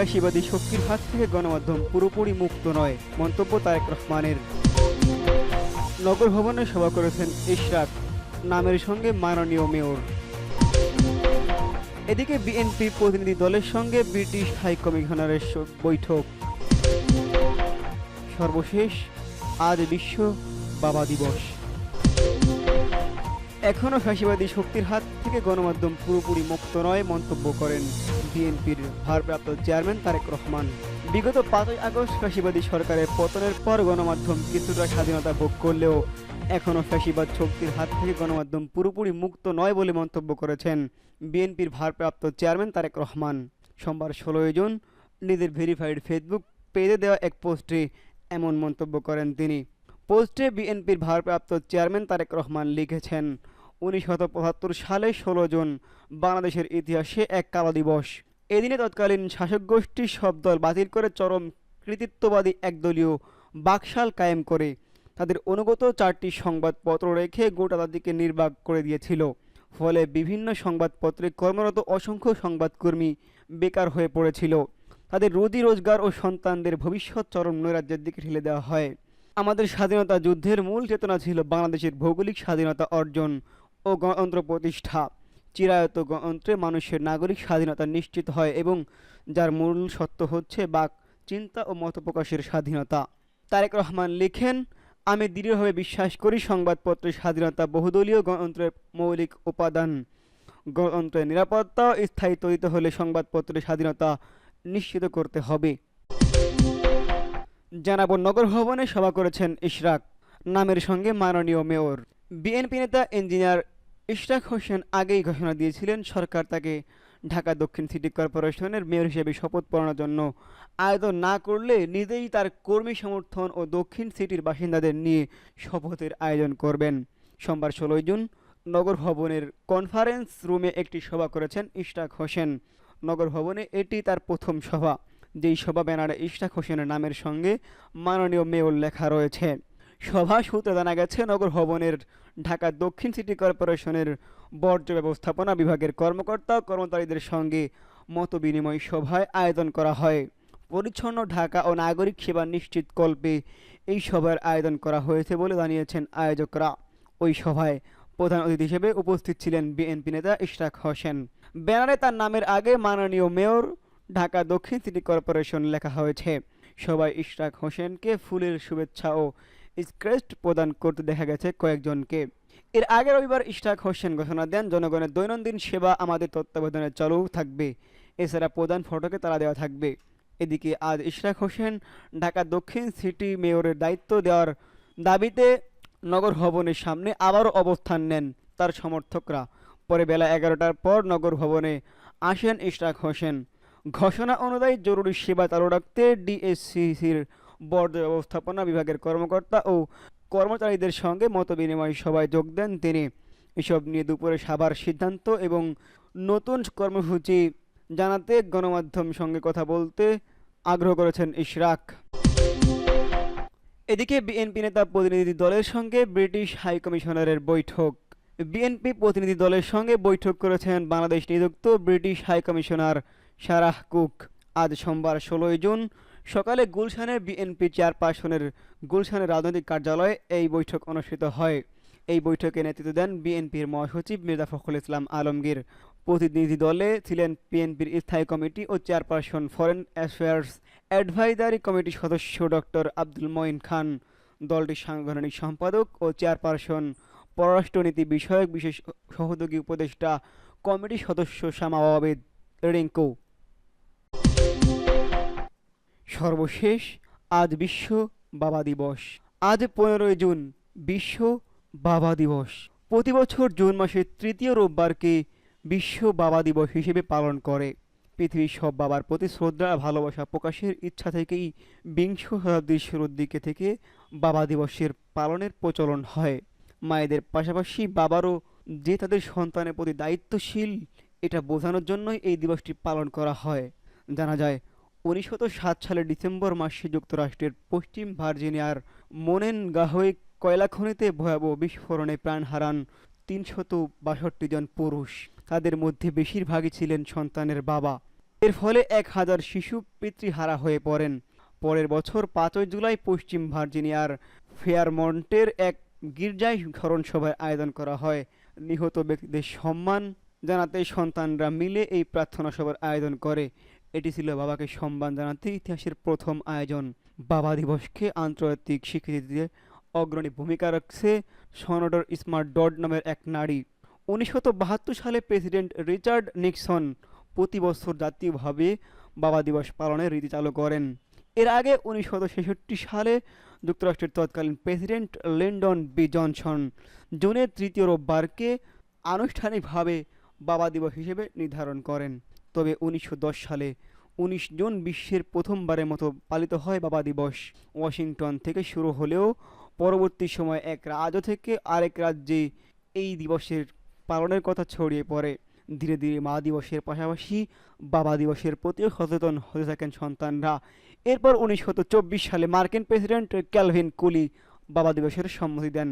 ফ্যাসিবাদী শক্তির হাত থেকে গণমাধ্যম পুরোপুরি মুক্ত নয়, মন্তব্য তারেক রহমানের। নগর ভবনে সভা করেছেন ইশরাক, নামের সঙ্গে মাননীয় মেয়র। এদিকে বিএনপি প্রতিনিধি দলের সঙ্গে ব্রিটিশ হাই কমিশনারের বৈঠক। সর্বশেষ, আজ বিশ্ব বাবা দিবস। এখনও ফ্যাসিবাদী শক্তির হাত থেকে গণমাধ্যম পুরোপুরি মুক্ত নয়, মন্তব্য করেন বিএনপির ভারপ্রাপ্ত চেয়ারম্যান তারেক রহমান। বিগত পাঁচই আগস্ট ফ্যাসিবাদী সরকারের পতনের পর গণমাধ্যম কিছুটা স্বাধীনতা ভোগ করলেও এখনও ফ্যাসিবাদ শক্তির হাত থেকে গণমাধ্যম পুরোপুরি মুক্ত নয় বলে মন্তব্য করেছেন বিএনপির ভারপ্রাপ্ত চেয়ারম্যান তারেক রহমান। সোমবার ষোলোই জুন, নিজের ভেরিফাইড ফেসবুক পেজে দেওয়া এক পোস্টে এমন মন্তব্য করেন তিনি। পোস্টে বিএনপির ভারপ্রাপ্ত চেয়ারম্যান তারেক রহমান লিখেছেন উনিশশো পঁচাত্তর সালে ষোলো জুন বাংলাদেশের ইতিহাসে এক কালো দিবস। এদিনে তৎকালীন শাসক গোষ্ঠী সব দল বাতিল করে চরম কৃতিত্ববাদী একদলীয় বাকশাল কায়েম করে। তাদের অনুগত চারটি সংবাদপত্র রেখে গোটা তাদেরকে নির্বাক করে দিয়েছিল। ফলে বিভিন্ন সংবাদপত্রে কর্মরত অসংখ্য সংবাদকর্মী বেকার হয়ে পড়েছিল। তাদের রুজি রোজগার ও সন্তানদের ভবিষ্যৎ চরম নৈরাজ্যের দিকে ঠেলে দেওয়া হয়। আমাদের স্বাধীনতা যুদ্ধের মূল চেতনা ছিল বাংলাদেশের ভৌগোলিক স্বাধীনতা অর্জন ও গণতন্ত্র প্রতিষ্ঠা। চিরায়ত গণতন্ত্রে মানুষের নাগরিক স্বাধীনতা নিশ্চিত হয় এবং যার মূল সত্য হচ্ছে বাক, চিন্তা ও মত প্রকাশের স্বাধীনতা। তারেক রহমান লিখেন, আমি দৃঢ়ভাবে বিশ্বাস করি সংবাদপত্রের স্বাধীনতা বহুদলীয় গণতন্ত্রের মৌলিক উপাদান। গণতন্ত্রের নিরাপত্তা স্থায়ী দিতে হলে সংবাদপত্রের স্বাধীনতা নিশ্চিত করতে হবে। জানাব নগর ভবনে সভা করেছেন ইশরাক, নামের সঙ্গে মাননীয় মেয়র। বিএনপি নেতা ইঞ্জিনিয়ার ইশরাক হোসেন আগেই ঘোষণা দিয়েছিলেন সরকার তাকে ঢাকা দক্ষিণ সিটি কর্পোরেশনের মেয়র হিসেবে শপথ পড়ানোর জন্য। আয়োজন না করলে নিজেই তার কর্মী সমর্থন ও দক্ষিণ সিটির বাসিন্দাদের নিয়ে শপথের আয়োজন করবেন। সোমবার ষোলোই জুন নগর ভবনের কনফারেন্স রুমে একটি সভা করেছেন ইশরাক হোসেন। নগর ভবনে এটি তার প্রথম সভা। যেই সভা ব্যানারে ইশরাক হোসেনের নামের সঙ্গে মাননীয় মেয়র লেখা রয়েছে। সভা সূত্রে জানা গেছে, নগর ভবনের ঢাকা দক্ষিণ সিটি কর্পোরেশনের বর্জ্য ব্যবস্থাপনা বিভাগের কর্মকর্তা কর্মচারীদের সঙ্গে মত বিনিময় সভায় আয়োজন করা হয়। পরিচ্ছন্ন ঢাকা ও নাগরিক সেবা নিশ্চিত কল্পে এই সভার আয়োজন করা হয়েছে বলে জানিয়েছেন আয়োজকরা। ওই সভায় প্রধান অতিথি হিসেবে উপস্থিত ছিলেন বিএনপি নেতা ইশরাক হোসেন। ব্যানারে তার নামের আগে মাননীয় মেয়র ঢাকা দক্ষিণ সিটি কর্পোরেশন লেখা হয়েছে। সবাই ইশরাক হোসেনকে ফুলের শুভেচ্ছা ও স্ক্রেস্ট প্রদান করতে দেখা গেছে কয়েকজনকে। এর আগে রবিবার ইশরাক হোসেন ঘোষণা দেন, জনগণের দৈনন্দিন সেবা আমাদের তত্ত্বাবধানে চালু থাকবে। এছাড়া প্রধান ফটকে তালা দেওয়া থাকবে। এদিকে আজ ইশরাক হোসেন ঢাকা দক্ষিণ সিটি মেয়রের দায়িত্ব দেওয়ার দাবিতে নগর ভবনের সামনে আবারও অবস্থান নেন তার সমর্থকরা। পরে বেলা এগারোটার পর নগর ভবনে আসেন ইশরাক হোসেন। ঘোষণা অনুযায়ী জরুরি সেবা চালু রাখতে ডিএসসিসির বর্জ্য ব্যবস্থাপনা বিভাগের কর্মকর্তা ও কর্মচারীদের সঙ্গে মতবিনিময় সভায় যোগ দেন তিনি। এসব নিয়ে দুপুরে সাভার সিদ্ধান্ত এবং নতুন কর্মসূচি জানাতে গণমাধ্যম সঙ্গে কথা বলতে আগ্রহ করেছেন ইশরাক। এদিকে বিএনপি নেতা প্রতিনিধি দলের সঙ্গে ব্রিটিশ হাই কমিশনারের বৈঠক। বিএনপি প্রতিনিধি দলের সঙ্গে বৈঠক করেছেন বাংলাদেশ নিযুক্ত British high commissioner Sarah Cooke. আজ সোমবার ষোলোই জুন। সকালে গুলশানের বিএনপি চেয়ারপারসনের গুলশানের রাজনৈতিক কার্যালয়ে এই বৈঠক অনুষ্ঠিত হয়। এই বৈঠকে নেতৃত্ব দেন বিএনপির মহাসচিব মির্জা ফখরুল ইসলাম আলমগীর। প্রতিনিধি দলে ছিলেন বিএনপির স্থায়ী কমিটি ও চেয়ারপারসন ফরেন অ্যাফেয়ার্স অ্যাডভাইজারি কমিটির সদস্য ডক্টর আব্দুল মঈন খান। দলটির সাংগঠনিক সম্পাদক ও চেয়ারপারসন পররাষ্ট্রনীতি বিষয়ক বিশেষ সহযোগী উপদেষ্টা কমিটির সদস্য শামা আবেদ রিঙ্কু সর্বশেষ আজ বিশ্ব বাবা দিবস। আজ পনেরোই জুন, বিশ্ব বাবা দিবস। প্রতি বছর জুন মাসের তৃতীয় রোববারকে বিশ্ব বাবা দিবস হিসেবে পালন করে। পৃথিবীর সব বাবার প্রতি শ্রদ্ধা ভালোবাসা প্রকাশের ইচ্ছা থেকেই বিংশ শতাব্দীর শুরুর দিকে থেকে বাবা দিবসের পালনের প্রচলন হয়। মায়েদের পাশাপাশি বাবারও যে তাদের সন্তানের প্রতি দায়িত্বশীল, এটা বোঝানোর জন্যই এই দিবসটি পালন করা হয়। জানা যায় উনিশশো সাত সালের ডিসেম্বর মাসে যুক্তরাষ্ট্রের পশ্চিম ভার্জিনিয়ার মোনেন গাহই কয়লা খনিতে ভয়াবহ বিস্ফোরণে প্রাণ হারান তিনশত বাষট্টি জন পুরুষ। তাদের মধ্যে বেশিরভাগই ছিলেন সন্তানের বাবা। এর ফলে এক হাজার শিশু পিতৃহারা হয়ে পড়েন। পরের বছর পাঁচই জুলাই পশ্চিম ভার্জিনিয়ার ফেয়ারমন্টের এক গির্জায় স্মরণ আয়োজন করা হয়। নিহত ব্যক্তিদের সম্মান জানাতে সন্তানরা মিলে এই প্রার্থনা সভার আয়োজন করে। এটি ছিল বাবাকে সম্মান জানাতে ইতিহাসের প্রথম আয়োজন। বাবা দিবসকে আন্তর্জাতিক স্বীকৃতি দিতে অগ্রণী ভূমিকা রাখছে সনডর স্মার্ট ডট নামের এক নারী। উনিশশো বাহাত্তর সালে প্রেসিডেন্ট রিচার্ড নিক্সন প্রতি বছর জাতীয়ভাবে বাবা দিবস পালনের রীতি চালু করেন। এর আগে উনিশশো ছেষট্টি সালে যুক্তরাষ্ট্রের তৎকালীন প্রেসিডেন্ট লিন্ডন বি জনসন জুনের তৃতীয় রোববারকে আনুষ্ঠানিকভাবে বাবা দিবস হিসেবে নির্ধারণ করেন। তবে উনিশশো দশ সালে উনিশ জুন বিশ্বের প্রথমবারের মতো পালিত হয় বাবা দিবস। ওয়াশিংটন থেকে শুরু হলেও পরবর্তী সময় এক রাজ্য থেকে আরেক রাজ্যে এই দিবসের পালনের কথা ছড়িয়ে পড়ে। ধীরে ধীরে মা দিবসের পাশাপাশি বাবা দিবসের প্রতিও সচেতন হতে থাকেন সন্তানরা। এরপর উনিশশো চব্বিশ সালে মার্কিন প্রেসিডেন্ট ক্যালভিন কুলি বাবা দিবসের সম্মতি দেন।